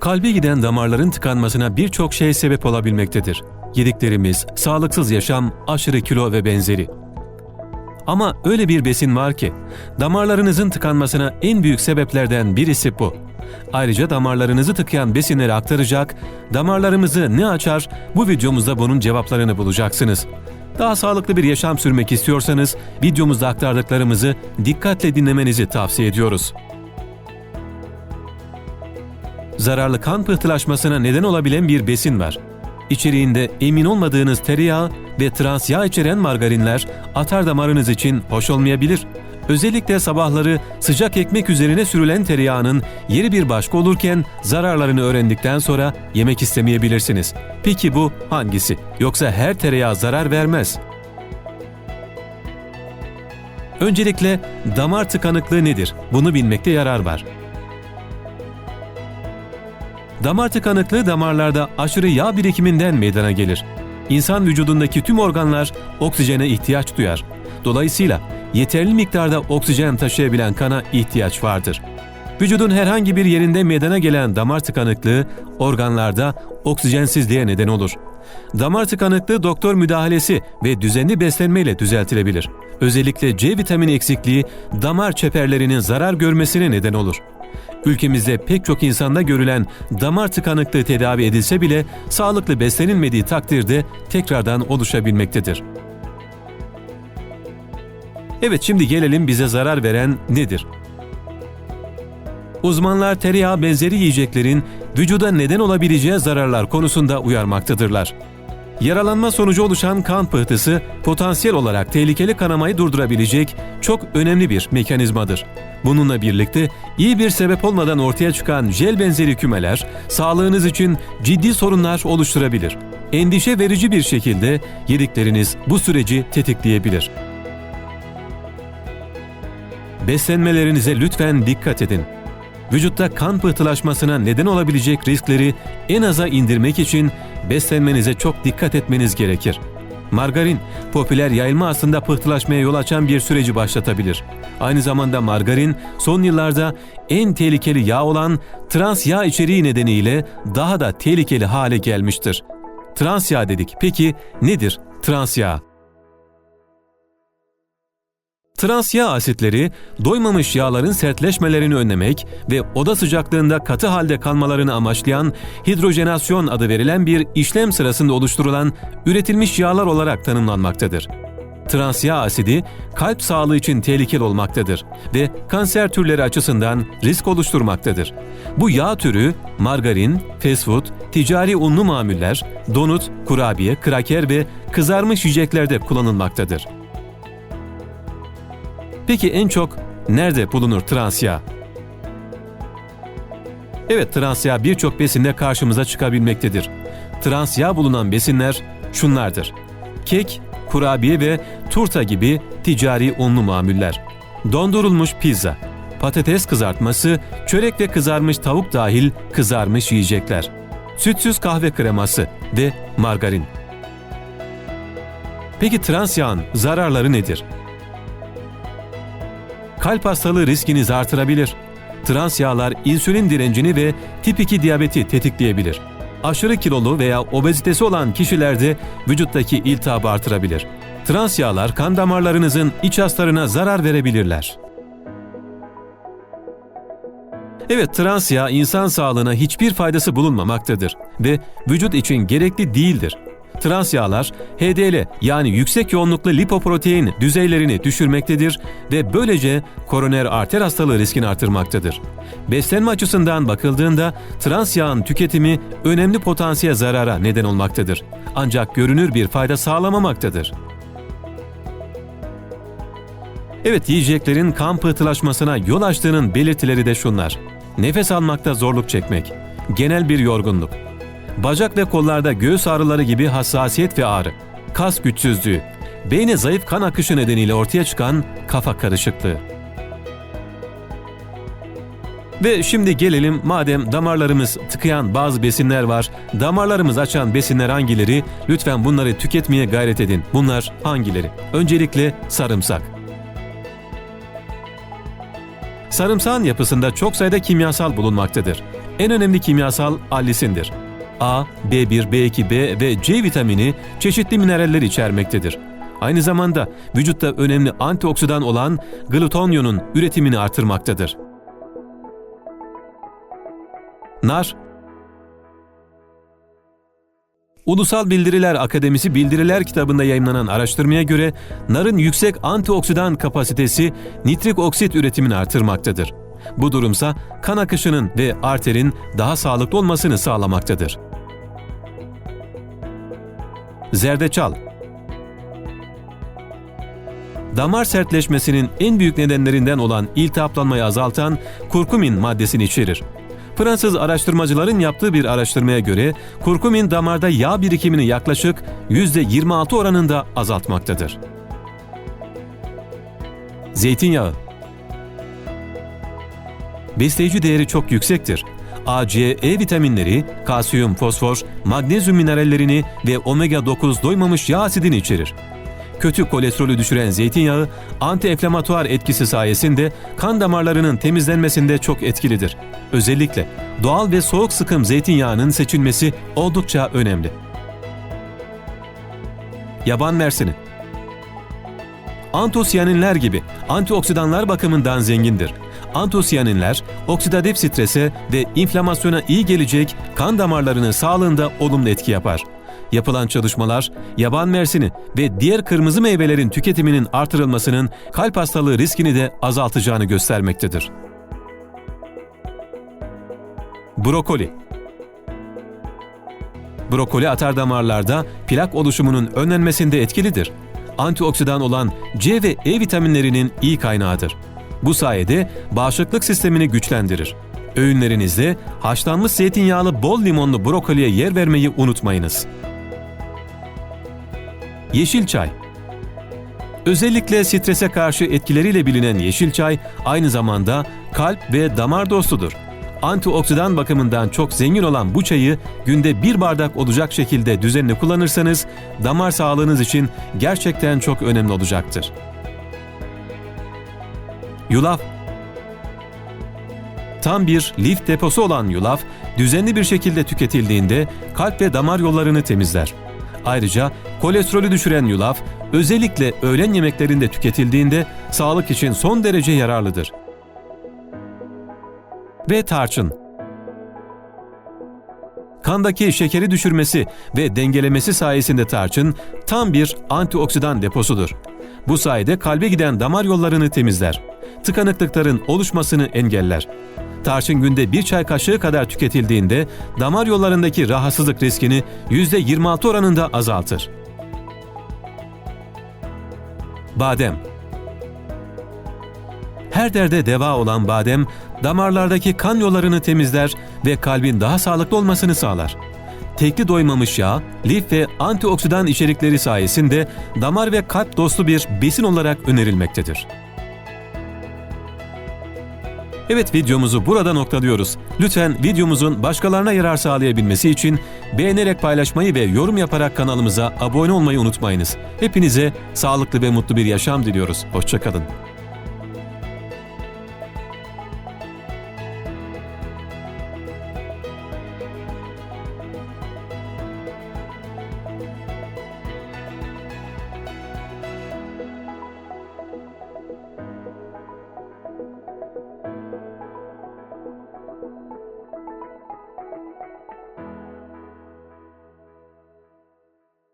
Kalbe giden damarların tıkanmasına birçok şey sebep olabilmektedir. Yediklerimiz, sağlıksız yaşam, aşırı kilo ve benzeri. Ama öyle bir besin var ki damarlarınızın tıkanmasına en büyük sebeplerden birisi bu. Ayrıca damarlarınızı tıkayan besinleri aktaracak, damarlarımızı ne açar bu videomuzda bunun cevaplarını bulacaksınız. Daha sağlıklı bir yaşam sürmek istiyorsanız videomuzda aktardıklarımızı dikkatle dinlemenizi tavsiye ediyoruz. Zararlı kan pıhtılaşmasına neden olabilen bir besin var. İçeriğinde emin olmadığınız tereyağı ve trans yağ içeren margarinler atar damarınız için hoş olmayabilir. Özellikle sabahları sıcak ekmek üzerine sürülen tereyağının yeri bir başka olurken zararlarını öğrendikten sonra yemek istemeyebilirsiniz. Peki bu hangisi? Yoksa her tereyağı zarar vermez. Öncelikle damar tıkanıklığı nedir? Bunu bilmekte yarar var. Damar tıkanıklığı damarlarda aşırı yağ birikiminden meydana gelir. İnsan vücudundaki tüm organlar oksijene ihtiyaç duyar. Dolayısıyla yeterli miktarda oksijen taşıyabilen kana ihtiyaç vardır. Vücudun herhangi bir yerinde meydana gelen damar tıkanıklığı organlarda oksijensizliğe neden olur. Damar tıkanıklığı doktor müdahalesi ve düzenli beslenmeyle düzeltilebilir. Özellikle C vitamini eksikliği damar çeperlerinin zarar görmesine neden olur. Ülkemizde pek çok insanda görülen damar tıkanıklığı tedavi edilse bile sağlıklı beslenilmediği takdirde tekrardan oluşabilmektedir. Evet şimdi gelelim bize zarar veren nedir? Uzmanlar tereyağı benzeri yiyeceklerin vücuda neden olabileceği zararlar konusunda uyarmaktadırlar. Yaralanma sonucu oluşan kan pıhtısı potansiyel olarak tehlikeli kanamayı durdurabilecek çok önemli bir mekanizmadır. Bununla birlikte iyi bir sebep olmadan ortaya çıkan jel benzeri kümeler sağlığınız için ciddi sorunlar oluşturabilir. Endişe verici bir şekilde yedikleriniz bu süreci tetikleyebilir. Beslenmelerinize lütfen dikkat edin. Vücutta kan pıhtılaşmasına neden olabilecek riskleri en aza indirmek için beslenmenize çok dikkat etmeniz gerekir. Margarin, popüler yayılma aslında pıhtılaşmaya yol açan bir süreci başlatabilir. Aynı zamanda margarin, son yıllarda en tehlikeli yağ olan trans yağ içeriği nedeniyle daha da tehlikeli hale gelmiştir. Trans yağ dedik. Peki nedir trans yağ? Trans yağ asitleri doymamış yağların sertleşmelerini önlemek ve oda sıcaklığında katı halde kalmalarını amaçlayan hidrojenasyon adı verilen bir işlem sırasında oluşturulan üretilmiş yağlar olarak tanımlanmaktadır. Trans yağ asidi kalp sağlığı için tehlikeli olmaktadır ve kanser türleri açısından risk oluşturmaktadır. Bu yağ türü margarin, fast food, ticari unlu mamuller, donut, kurabiye, kraker ve kızarmış yiyeceklerde kullanılmaktadır. Peki en çok nerede bulunur trans yağ? Evet trans yağ birçok besinde karşımıza çıkabilmektedir. Trans yağ bulunan besinler şunlardır. Kek, kurabiye ve turta gibi ticari unlu mamuller. Dondurulmuş pizza, patates kızartması, çörek ve kızarmış tavuk dahil kızarmış yiyecekler. Sütsüz kahve kreması ve margarin. Peki trans yağın zararları nedir? Kalp hastalığı riskinizi artırabilir. Trans yağlar insülin direncini ve tip 2 diyabeti tetikleyebilir. Aşırı kilolu veya obezitesi olan kişilerde vücuttaki iltihabı artırabilir. Trans yağlar kan damarlarınızın iç haslarına zarar verebilirler. Evet trans yağ insan sağlığına hiçbir faydası bulunmamaktadır ve vücut için gerekli değildir. Trans yağlar HDL yani yüksek yoğunluklu lipoprotein düzeylerini düşürmektedir ve böylece koroner arter hastalığı riskini artırmaktadır. Beslenme açısından bakıldığında trans yağın tüketimi önemli potansiyel zarara neden olmaktadır. Ancak görünür bir fayda sağlamamaktadır. Evet yiyeceklerin kan pıhtılaşmasına yol açtığının belirtileri de şunlar. Nefes almakta zorluk çekmek, genel bir yorgunluk, bacak ve kollarda göğüs ağrıları gibi hassasiyet ve ağrı, kas güçsüzlüğü, beyne zayıf kan akışı nedeniyle ortaya çıkan kafa karışıklığı. Ve şimdi gelelim madem damarlarımız tıkayan bazı besinler var, damarlarımız açan besinler hangileri? Lütfen bunları tüketmeye gayret edin. Bunlar hangileri? Öncelikle sarımsak. Sarımsağın yapısında çok sayıda kimyasal bulunmaktadır. en önemli kimyasal allisindir. A, B1, B2, B ve C vitamini çeşitli mineraller içermektedir. Aynı zamanda vücutta önemli antioksidan olan glutonyonun üretimini artırmaktadır. Nar Ulusal Bildiriler Akademisi Bildiriler kitabında yayımlanan araştırmaya göre narın yüksek antioksidan kapasitesi nitrik oksit üretimini artırmaktadır. Bu durumsa kan akışının ve arterin daha sağlıklı olmasını sağlamaktadır. Zerdeçal Damar sertleşmesinin en büyük nedenlerinden olan iltihaplanmayı azaltan kurkumin maddesini içerir. Fransız araştırmacıların yaptığı bir araştırmaya göre kurkumin damarda yağ birikimini yaklaşık %26 oranında azaltmaktadır. Zeytinyağı Besleyici değeri çok yüksektir. A, C, E vitaminleri, kalsiyum, fosfor, magnezyum minerallerini ve omega 9 doymamış yağ asidini içerir. Kötü kolesterolü düşüren zeytinyağı, anti-enflamatuar etkisi sayesinde kan damarlarının temizlenmesinde çok etkilidir. Özellikle doğal ve soğuk sıkım zeytinyağının seçilmesi oldukça önemli. Yaban mersini Antosiyaninler gibi antioksidanlar bakımından zengindir. Antosiyaninler, oksidatif strese ve inflamasyona iyi gelecek kan damarlarının sağlığında olumlu etki yapar. Yapılan çalışmalar, yaban mersini ve diğer kırmızı meyvelerin tüketiminin artırılmasının kalp hastalığı riskini de azaltacağını göstermektedir. Brokoli Brokoli atar damarlarda plak oluşumunun önlenmesinde etkilidir. Antioksidan olan C ve E vitaminlerinin iyi kaynağıdır. Bu sayede bağışıklık sistemini güçlendirir. Öğünlerinizde haşlanmış zeytinyağlı bol limonlu brokoliye yer vermeyi unutmayınız. Yeşil çay Özellikle strese karşı etkileriyle bilinen yeşil çay aynı zamanda kalp ve damar dostudur. Antioksidan bakımından çok zengin olan bu çayı günde bir bardak olacak şekilde düzenli kullanırsanız damar sağlığınız için gerçekten çok önemli olacaktır. Yulaf Tam bir lif deposu olan yulaf, düzenli bir şekilde tüketildiğinde kalp ve damar yollarını temizler. Ayrıca kolesterolü düşüren yulaf, özellikle öğlen yemeklerinde tüketildiğinde sağlık için son derece yararlıdır. Ve tarçın Kandaki şekeri düşürmesi ve dengelemesi sayesinde tarçın tam bir antioksidan deposudur. Bu sayede kalbe giden damar yollarını temizler. Tıkanıklıkların oluşmasını engeller. Tarçın günde bir çay kaşığı kadar tüketildiğinde damar yollarındaki rahatsızlık riskini %26 oranında azaltır. Badem Her derde deva olan badem, damarlardaki kan yollarını temizler ve kalbin daha sağlıklı olmasını sağlar. Tekli doymamış yağ, lif ve antioksidan içerikleri sayesinde damar ve kalp dostu bir besin olarak önerilmektedir. Evet videomuzu burada noktalıyoruz. Lütfen videomuzun başkalarına yarar sağlayabilmesi için beğenerek paylaşmayı ve yorum yaparak kanalımıza abone olmayı unutmayınız. Hepinize sağlıklı ve mutlu bir yaşam diliyoruz. Hoşçakalın.